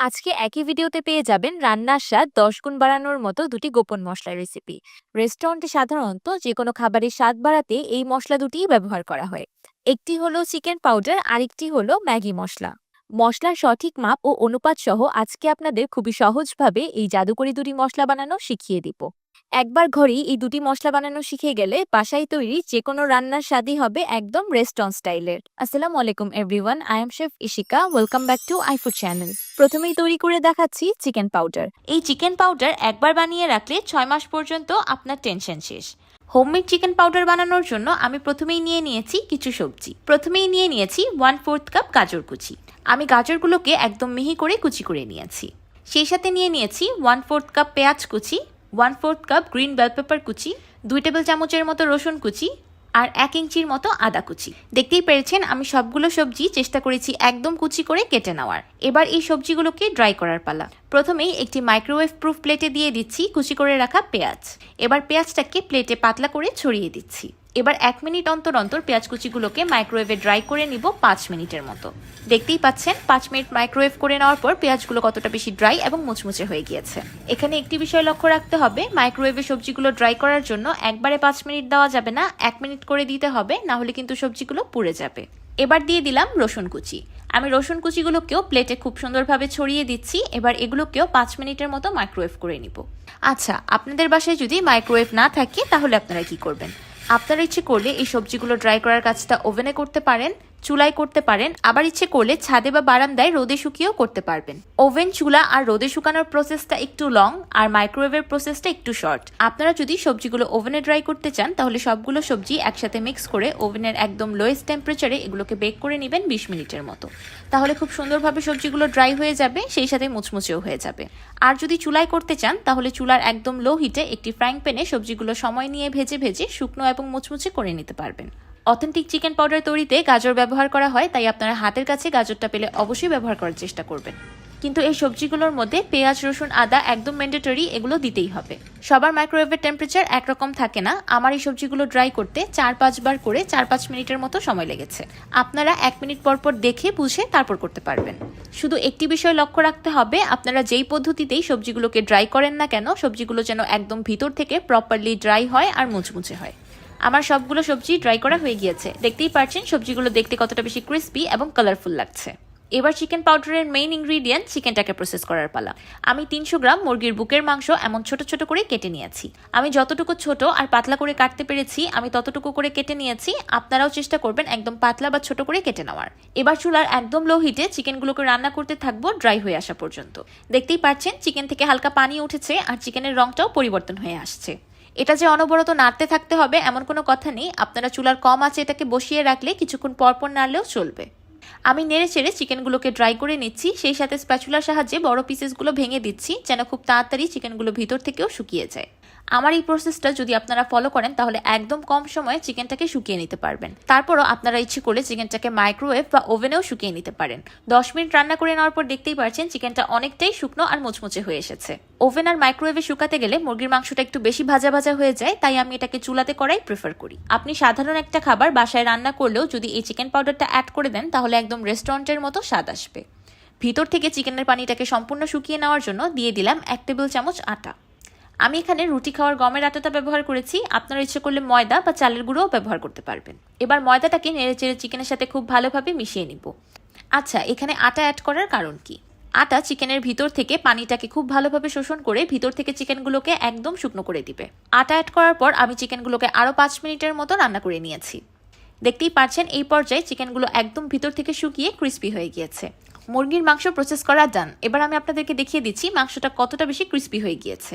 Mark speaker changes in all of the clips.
Speaker 1: আজকে একই ভিডিওতে পেয়ে যাবেন রান্নার স্বাদ দশ গুণ বাড়ানোর মতো দুটি গোপন মশলার রেসিপি রেস্টুরেন্টে সাধারণত যে কোনো খাবারের স্বাদ বাড়াতে এই মশলা দুটিই ব্যবহার করা হয়। একটি হলো চিকেন পাউডার আরেকটি হলো ম্যাগি মশলা। মশলার সঠিক মাপ ও অনুপাত সহ আজকে আপনাদের খুবই সহজভাবে এই জাদুকরি দুটি মশলা বানানো শিখিয়ে দিব। একবার ঘরেই এই দুটি মশলা বানানো শিখে গেলে বাসায় তৈরি যে কোনো রান্নার স্বাদই হবে একদম রেস্টুরেন্ট স্টাইলের আসসালামু আলাইকুম everyone I am chef Ishika welcome back to iFood channel প্রথমেই তৈরি করে দেখাচ্ছি চিকেন পাউডার
Speaker 2: এই চিকেন পাউডার একবার বানিয়ে রাখলে ছয় মাস পর্যন্ত আপনার টেনশন শেষ। হোমমেড চিকেন পাউডার বানানোর জন্য আমি প্রথমেই নিয়ে নিয়েছি কিছু সবজি। প্রথমেই নিয়ে নিয়েছি ওয়ান ফোর্থ কাপ গাজর কুচি। আমি গাজরগুলোকে একদম মিহি করে কুচি করে নিয়েছি। সেই সাথে নিয়ে নিয়েছি ওয়ান ফোর্থ কাপ পেঁয়াজ কুচি। One fourth cup green bell pepper কুচি, দুই টেবিল চামচের মতো রসুন কুচি আর এক ইঞ্চির মতো আদা কুচি। দেখতেই পেরেছেন, আমি সবগুলো সবজি চেষ্টা করেছি একদম কুচি করে কেটে নেওয়ার। এবার এই সবজিগুলোকে ড্রাই করার পালা। প্রথমেই একটি মাইক্রোওয়েভ প্রুফ প্লেটে দিয়ে দিচ্ছি কুচি করে রাখা পেঁয়াজ। এবার পেঁয়াজটাকে প্লেটে পাতলা করে ছড়িয়ে দিচ্ছি। এবার এক মিনিট অন্তর অন্তর পেঁয়াজ কুচিগুলোকে মাইক্রোওয়েভে ড্রাই করে নিব পাঁচ মিনিটের মতো। দেখতেই পাচ্ছেন, পাঁচ মিনিট মাইক্রোওয়েভ করে নেওয়ার পর পেঁয়াজগুলো কতটা বেশি ড্রাই এবং মুচমুচে হয়ে গিয়েছে। এখানে একটি বিষয় লক্ষ্য রাখতে হবে, মাইক্রোওয়েভে সবজিগুলো ড্রাই করার জন্য একবারে পাঁচ মিনিট দেওয়া যাবে না, এক মিনিট করে দিতে হবে, না হলে কিন্তু সবজিগুলো পুড়ে যাবে। এবার দিয়ে দিলাম রসুন কুচি। আমি রসুন কুচিগুলোকেও প্লেটে খুব সুন্দরভাবে ছড়িয়ে দিচ্ছি, এবার এগুলোকেও পাঁচ মিনিটের মতো মাইক্রোওয়েভ করে নিব। আচ্ছা আপনাদের বাসায় যদি মাইক্রোওয়েভ না থাকে, তাহলে আপনারা কি করবেন? আপনারা ইচ্ছে করলে এই সবজিগুলো ড্রাই করার কাজটা ওভেনে করতে পারেন। চুলায় করতে পারেন। আবার ইচ্ছে করলে ছাদে বা বারান্দায় রোদে শুকিয়েও করতে পারবেন। ওভেন, চুলা আর রোদে শুকানোর প্রসেসটা একটু লং আর মাইক্রোওয়েভের প্রসেসটা একটু শর্ট আপনারা যদি সবজিগুলো ওভেনে ড্রাই করতে চান, তাহলে সবগুলো সবজি একসাথে মিক্স করে ওভেনের একদম লোয়েস্ট টেম্পারেচারে এগুলোকে বেক করে নেবেন বিশ মিনিটের মতো। তাহলে খুব সুন্দরভাবে সবজিগুলো ড্রাই হয়ে যাবে, সেই সাথে মুচমুচেও হয়ে যাবে। আর যদি চুলায় করতে চান, তাহলে চুলার একদম লো হিটে একটি ফ্রাইং প্যানে সবজিগুলো সময় নিয়ে ভেজে ভেজে শুকনো এবং মুচমুচে করে নিতে পারবেন। অথেন্টিক চিকেন পাউডার তৈরিতে গাজর ব্যবহার করা হয়, তাই আপনারা হাতের কাছে গাজরটা পেলে অবশ্যই ব্যবহার করার চেষ্টা করবেন। কিন্তু এই সবজিগুলোর মধ্যে পেঁয়াজ, রসুন, আদা একদম ম্যান্ডেটরি এগুলো দিতেই হবে। সবার মাইক্রোওয়েভের টেম্পারেচার একরকম থাকে না। আমার এই সবজিগুলো ড্রাই করতে চার পাঁচবার করে চার পাঁচ মিনিটের মতো সময় লেগেছে। আপনারা এক মিনিট পর পর দেখে, বুঝে তারপর করতে পারবেন। শুধু একটি বিষয় লক্ষ্য রাখতে হবে, আপনারা যেই পদ্ধতিতেই সবজিগুলোকে ড্রাই করেন না কেন, সবজিগুলো যেন একদম ভিতর থেকে প্রপারলি ড্রাই হয় আর মুচমুচে হয়। আমার সবগুলো সবজি ড্রাই করা হয়ে গিয়েছে। দেখতেই পাচ্ছেন সবজিগুলো দেখতে কতটা বেশি ক্রিস্পি এবং কালারফুল লাগছে। এবার চিকেন পাউডারের মেইন ইনগ্রিডিয়েন্ট চিকেনটাকে প্রসেস করার পালা। আমি তিনশো গ্রাম মুরগির বুকের মাংস এমন ছোট ছোট করে কেটে নিয়েছি। আমি যতটুকু ছোট আর পাতলা করে কাটতে পেরেছি, আমি ততটুকু করে কেটে নিয়েছি। আপনারাও চেষ্টা করবেন একদম পাতলা বা ছোট করে কেটে নেওয়ার। এবার চুলার একদম লো হিটে চিকেনগুলোকে রান্না করতে থাকব ড্রাই হয়ে আসা পর্যন্ত। দেখতেই পাচ্ছেন চিকেন থেকে হালকা পানি উঠেছে আর চিকেনের রংটাও পরিবর্তন হয়ে আসছে। এটা যে অনবরত নাড়তে থাকতে হবে, এমন কোনো কথা নেই। আপনারা চুলার কম আছে এটাকে বসিয়ে রাখলে কিছুক্ষণ পরপর নাড়লেও চলবে। আমি নেড়ে চেড়ে চিকেনগুলোকে ড্রাই করে নিচ্ছি, সেই সাথে স্প্যাচুলার সাহায্যে বড় পিসেসগুলো ভেঙে দিচ্ছি, যেন খুব তাড়াতাড়ি চিকেনগুলো ভিতর থেকেও শুকিয়ে যায়। আমার এই প্রসেসটা যদি আপনারা ফলো করেন, তাহলে একদম কম সময়ে চিকেনটাকে শুকিয়ে নিতে পারবেন। তারপরও আপনারা ইচ্ছে করলে চিকেনটাকে মাইক্রোওয়েভ বা ওভেনেও শুকিয়ে নিতে পারেন। দশ মিনিট রান্না করে নেওয়ার পর দেখতেই পারছেন চিকেনটা অনেকটাই শুকনো আর মুচমুচে হয়ে এসেছে। ওভেন আর মাইক্রোওয়েভে শুকাতে গেলে মুরগির মাংসটা একটু বেশি ভাজা ভাজা হয়ে যায়, তাই আমি এটাকে চুলাতে করাই প্রেফার করি। আপনি সাধারণ একটা খাবার বাসায় রান্না করলেও যদি এই চিকেন পাউডারটা অ্যাড করে দেন, তাহলে একদম রেস্টুরেন্টের মতো স্বাদ আসবে। ভিতর থেকে চিকেনের পানিটাকে সম্পূর্ণ শুকিয়ে নেওয়ার জন্য দিয়ে দিলাম এক টেবিল চামচ আটা। আমি এখানে রুটি খাওয়ার গমের আটাটা ব্যবহার করেছি। আপনারা ইচ্ছে করলে ময়দা বা চালের গুঁড়োও ব্যবহার করতে পারবেন। এবার ময়দাটাকে নেড়ে চেড়ে চিকেনের সাথে খুব ভালোভাবে মিশিয়ে নিব। আচ্ছা এখানে আটা অ্যাড করার কারণ কি? আটা চিকেনের ভিতর থেকে পানিটাকে খুব ভালোভাবে শোষণ করে ভিতর থেকে চিকেনগুলোকে একদম শুকনো করে দিবে। আটা অ্যাড করার পর আমি চিকেনগুলোকে আরও পাঁচ মিনিটের মতো রান্না করে নিয়েছি। দেখতেই পাচ্ছেন এই পর্যায়ে চিকেনগুলো একদম ভিতর থেকে শুকিয়ে ক্রিস্পি হয়ে গিয়েছে। মুরগির মাংস প্রসেস করা ডান এবার আমি আপনাদেরকে দেখিয়ে দিচ্ছি মাংসটা কতটা বেশি ক্রিস্পি হয়ে গিয়েছে।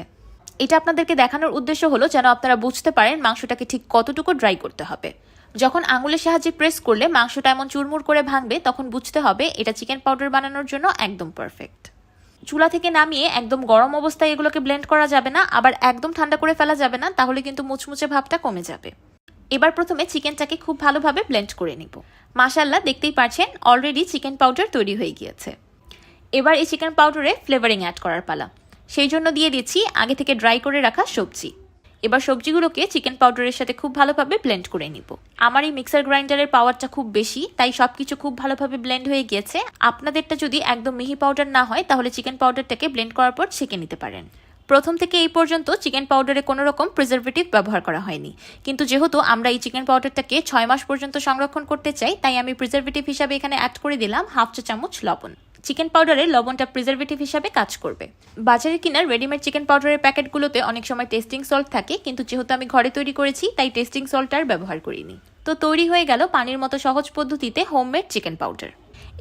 Speaker 2: এটা আপনাদেরকে দেখানোর উদ্দেশ্য হলো যেন আপনারা বুঝতে পারেন মাংসটাকে ঠিক কতটুকু ড্রাই করতে হবে। যখন আঙুলের সাহায্যে প্রেস করলে মাংসটা এমন চুরমুর করে ভাঙবে, তখন বুঝতে হবে এটা চিকেন পাউডার বানানোর জন্য একদম পারফেক্ট চুলা থেকে নামিয়ে একদম গরম অবস্থায় এগুলোকে ব্লেন্ড করা যাবে না, আবার একদম ঠান্ডা করে ফেলা যাবে না, তাহলে কিন্তু মুচমুচে ভাবটা কমে যাবে। এবার প্রথমে চিকেনটাকে খুব ভালোভাবে ব্লেন্ড করে নিব। মাশাল্লাহ দেখতেই পাচ্ছেন অলরেডি চিকেন পাউডার তৈরি হয়ে গিয়েছে। এবার এই চিকেন পাউডারে ফ্লেভারিং অ্যাড করার পালা। সেই জন্য দিয়ে দিচ্ছি আগে থেকে ড্রাই করে রাখা সবজি। এবার সবজিগুলোকে চিকেন পাউডারের সাথে খুব ভালোভাবে ব্লেন্ড করে নিব। আমার এই মিক্সার গ্রাইন্ডারের পাওয়ারটা খুব বেশি, তাই সবকিছু খুব ভালোভাবে ব্লেন্ড হয়ে গিয়েছে। আপনাদেরটা যদি একদম মিহি পাউডার না হয়, তাহলে চিকেন পাউডারটাকে ব্লেন্ড করার পর ছেঁকে নিতে পারেন। প্রথম থেকে এই পর্যন্ত চিকেন পাউডারে কোনো রকম প্রিজারভেটিভ ব্যবহার করা হয়নি। কিন্তু যেহেতু আমরা এই চিকেন পাউডারটাকে ছয় মাস পর্যন্ত সংরক্ষণ করতে চাই, তাই আমি প্রিজারভেটিভ হিসাবে এখানে অ্যাড করে দিলাম হাফ চা চামচ লবণ। চিকেন পাউডারে লবণটা প্রিজারভেটিভ হিসাবে কাজ করবে। বাজারে কিনা রেডিমেড চিকেন পাউডারের প্যাকেটগুলোতে অনেক সময় টেস্টিং সল্ট থাকে, কিন্তু যেহেতু আমি ঘরে তৈরি করেছি, তাই টেস্টিং সল্ট আর ব্যবহার করিনি। তো তৈরি হয়ে গেল পানির মতো সহজ পদ্ধতিতে হোমমেড চিকেন পাউডার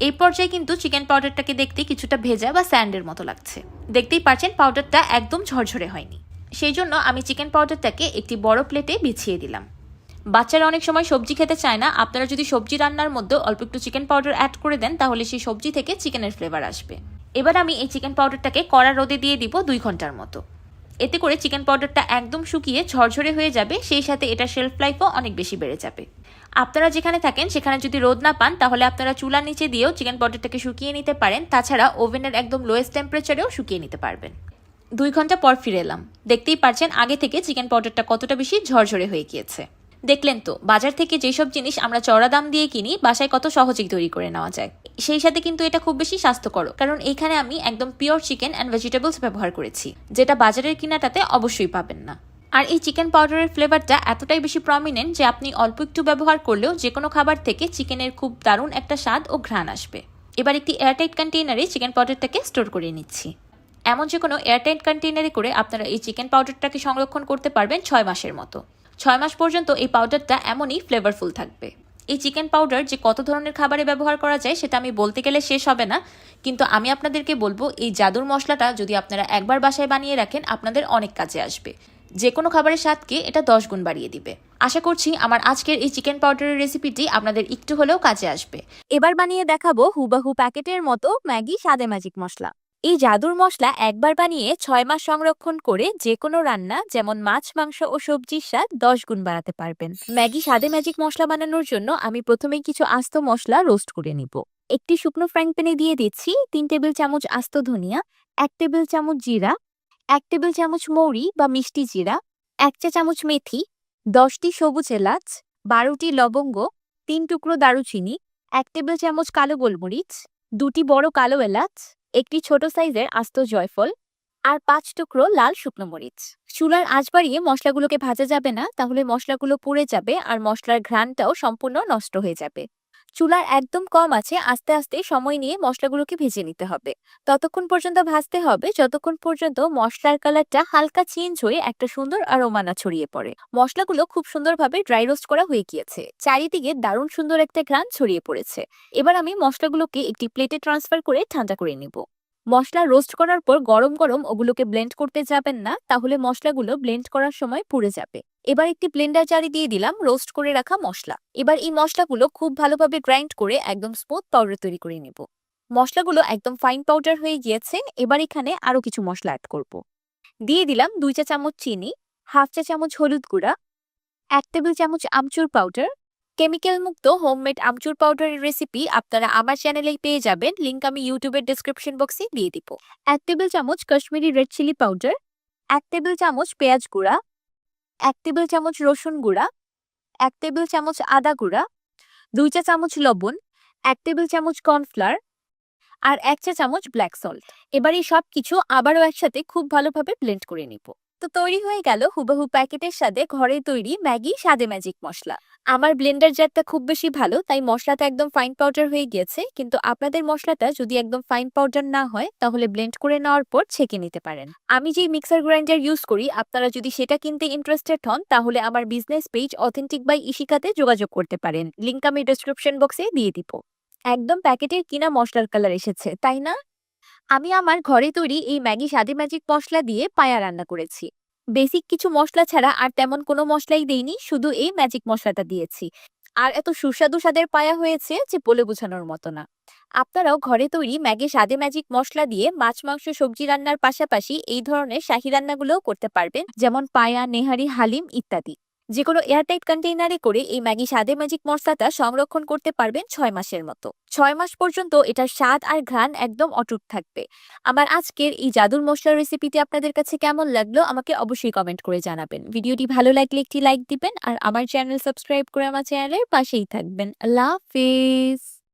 Speaker 2: এই পর্যায়ে কিন্তু চিকেন পাউডারটাকে দেখতে কিছুটা ভেজা বা স্যান্ডের মতো লাগছে। দেখতেই পাচ্ছেন পাউডারটা একদম ঝরঝরে হয়নি। সেই জন্য আমি চিকেন পাউডারটাকে একটি বড় প্লেটে বিছিয়ে দিলাম। বাচ্চারা অনেক সময় সবজি খেতে চায় না। আপনারা যদি সবজি রান্নার মধ্যে অল্প একটু চিকেন পাউডার অ্যাড করে দেন, তাহলে সেই সবজি থেকে চিকেনের ফ্লেভার আসবে। এবার আমি এই চিকেন পাউডারটাকে কড়া রোদে দিয়ে দিব দুই ঘণ্টার মতো। এতে করে চিকেন পাউডারটা একদম শুকিয়ে ঝরঝরে হয়ে যাবে, সেই সাথে এটা শেলফ লাইফও অনেক বেশি বেড়ে যাবে। আপনারা যেখানে থাকেন, সেখানে যদি রোদ না পান, তাহলে আপনারা চুলার নিচে দিয়েও চিকেন পাউডারটাকে শুকিয়ে নিতে পারেন। তাছাড়া ওভেনের একদম লোয়েস্ট টেম্পারেচারেও শুকিয়ে নিতে পারবেন। দুই ঘণ্টা পর ফিরে এলাম। দেখতেই পারছেন, আগে থেকে চিকেন পাউডারটা কতটা বেশি ঝরঝরে হয়ে গিয়েছে। দেখলেন তো, বাজার থেকে যেসব জিনিস আমরা চড়া দাম দিয়ে কিনি, বাসায় কত সহজেই তৈরি করে নেওয়া যায়। সেই সাথে কিন্তু এটা খুব বেশি স্বাস্থ্যকর কারণ এখানে আমি একদম পিওর চিকেন অ্যান্ড ভেজিটেবলস ব্যবহার করেছি, যেটা বাজারের কিনাটাতে অবশ্যই পাবেন না। আর এই চিকেন পাউডারের ফ্লেভারটা এতটাই বেশি প্রমিনেন্ট যে আপনি অল্প একটু ব্যবহার করলেও যে কোনো খাবার থেকে চিকেনের খুব দারুণ একটা স্বাদ ও ঘ্রাণ আসবে। এবার একটি এয়ারটাইট কন্টেইনারে চিকেন পাউডারটাকে স্টোর করে নিচ্ছি। এমন যে কোনো এয়ারটাইট কন্টেইনারে করে আপনারা এই চিকেন পাউডারটাকে সংরক্ষণ করতে পারবেন ছয় মাসের মতো। ছয় মাস পর্যন্ত এই পাউডারটা এমনই ফ্লেভারফুল থাকবে। এই চিকেন পাউডার যে কত ধরনের খাবারে ব্যবহার করা যায় সেটা আমি বলতে গেলে শেষ হবে না, কিন্তু আমি আপনাদেরকে বলব এই জাদুর মশলাটা যদি আপনারা একবার বাসায় বানিয়ে রাখেন, আপনাদের অনেক কাজে আসবে। যে কোনো খাবারের স্বাদকে এটা দশ গুণ বাড়িয়ে দিবে। আশা করছি আমার আজকের এই চিকেন পাউডারের রেসিপিটি আপনাদের একটু হলেও কাজে আসবে।
Speaker 1: এবার বানিয়ে দেখাবো হুবাহু প্যাকেটের মতো ম্যাগি সাদে ম্যাজিক মশলা। এই জাদুর মশলা একবার বানিয়ে ছয় মাস সংরক্ষণ করে যে কোনো রান্না, যেমন মাছ, মাংস ও সবজির স্বাদ দশ গুণ বাড়াতে পারবেন। ম্যাগি স্বাদে ম্যাজিক মশলা বানানোর জন্য আমি প্রথমেই কিছু আস্ত মশলা রোস্ট করে নিব। একটি শুকনো ফ্রাইং প্যানে দিয়ে দিচ্ছি তিন টেবিল চামচ আস্ত ধনিয়া, এক টেবিল চামচ জিরা, এক টেবিল চামচ মৌরি বা মিষ্টি জিরা, এক চা চামচ মেথি, দশটি সবুজ এলাচ, বারোটি লবঙ্গ, তিন টুকরো দারুচিনি, এক টেবিল চামচ কালো গোলমরিচ, দুটি বড় কালো এলাচ একটি ছোট সাইজের আস্ত জয়ফল আর পাঁচ টুকরো লাল শুকনো মরিচ। চুলার আঁচ বাড়িয়ে মশলাগুলোকে ভাজা যাবে না, তাহলে মশলাগুলো পুড়ে যাবে আর মশলার ঘ্রাণটাও সম্পূর্ণ নষ্ট হয়ে যাবে। চুলার একদম কম আছে, আস্তে আস্তে সময় নিয়ে মশলাগুলোকে ভেজে নিতে হবে। ততক্ষণ পর্যন্ত ভাজতে হবে, যতক্ষণ পর্যন্ত মশলার কালারটা হালকা চেঞ্জ হয়ে একটা সুন্দর আর আরোমানা ছড়িয়ে পড়ে। মশলাগুলো খুব সুন্দরভাবে ড্রাই রোস্ট করা হয়ে গিয়েছে। চারিদিকে দারুণ সুন্দর একটা ঘ্রাণ ছড়িয়ে পড়েছে। এবার আমি মশলাগুলোকে একটি প্লেটে ট্রান্সফার করে ঠান্ডা করে নিব। মশলা রোস্ট করার পর গরম গরম ওগুলোকে ব্লেন্ড করতে যাবেন না, তাহলে মশলাগুলো ব্লেন্ড করার সময় পুড়ে যাবে। এবার একটি ব্লেন্ডার জারি দিয়ে দিলাম, রোস্ট করে রাখা মশলা। এবার এই মশলাগুলো খুব ভালোভাবে গ্রাইন্ড করে একদম স্মুথ পাউডার তৈরি করে নেব। মশলাগুলো একদম ফাইন পাউডার হয়ে গিয়েছে, এবার এখানে আরও কিছু মশলা অ্যাড করব। দিয়ে দিলাম দুই চা চামচ চিনি, হাফ চা চামচ হলুদ গুঁড়া, এক টেবিল চামচ আমচুর পাউডার। কেমিক্যাল মুক্ত হোমমেড আমচুর পাউডারের রেসিপি আপনারা আমার চ্যানেলেই পেয়ে যাবেন লিঙ্ক আমি ইউটিউবের ডেসক্রিপশন বক্সে দিয়ে দিব। এক টেবিল চামচ কাশ্মীরি রেড চিলি পাউডার, এক টেবিল চামচ পেঁয়াজ গুঁড়া এক টেবিল চামচ রসুন গুঁড়া, এক টেবিল চামচ আদা গুঁড়া, দুই চা চামচ লবণ, এক টেবিল চামচ কর্নফ্লাওয়ার আর এক চা চামচ ব্ল্যাক সল্ট। এবার এই সব কিছু আবারও একসাথে খুব ভালোভাবে ব্লেন্ড করে নিব। তো তৈরি হয়ে গেল হুবহু প্যাকেটের সাথে ঘরে তৈরি ম্যাগি স্বাদে ম্যাজিক মশলা। আমার ব্লেন্ডার জারটা খুব বেশি ভালো, তাই মশলাটা একদম ফাইন পাউডার হয়ে গিয়েছে। কিন্তু আপনাদের মশলাটা যদি একদম ফাইন পাউডার না হয়, তাহলে ব্লেন্ড করে নেওয়ার পর ছেঁকে নিতে পারেন। আমি যে মিক্সার গ্রাইন্ডার ইউজ করি, আপনারা যদি সেটা কিনতে ইন্টারেস্টেড হন, তাহলে আমার বিজনেস পেজ অথেন্টিক বাই ইশিকাতে যোগাযোগ করতে পারেন। লিংক আমি ডেসক্রিপশন বক্সে দিয়ে দিব। একদম প্যাকেটের কিনা মশলার কালার এসেছে, তাই না? আমি আমার ঘরে তৈরি এই ম্যাগি স্বাদে ম্যাজিক মশলা দিয়ে পায়া রান্না করেছি। বেসিক কিছু মশলা ছাড়া আর তেমন কোনো মশলাই দেইনি, শুধু এই ম্যাজিক মশলাটা দিয়েছি। আর এত সুস্বাদু স্বাদের পায়া হয়েছে যে বলে বোঝানোর মতো না। আপনারাও ঘরে তৈরি ম্যাগি স্বাদে ম্যাজিক মশলা দিয়ে মাছ, মাংস, সবজি রান্নার পাশাপাশি এই ধরনের শাহি রান্নাগুলোও করতে পারবেন, যেমন পায়া, নেহারি, হালিম ইত্যাদি। যে কোনো এয়ারটাইট কন্টেইনারে করে এই ম্যাগি স্বাদে ম্যাজিক মশলাটা সংরক্ষণ করতে পারবেন ছয় মাসের মতো। ছয় মাস পর্যন্ত এটার স্বাদ আর ঘ্রাণ একদম অটুট থাকবে। আমার আজকের এই জাদুর মশলার রেসিপিটি আপনাদের কাছে কেমন লাগল আমাকে অবশ্যই কমেন্ট করে জানাবেন। ভিডিওটি ভালো লাগলে একটি লাইক দিবেন আর আমার চ্যানেল সাবস্ক্রাইব করে আমার চ্যানেলের পাশেই থাকবেন। আল্লাহ হাফিজ!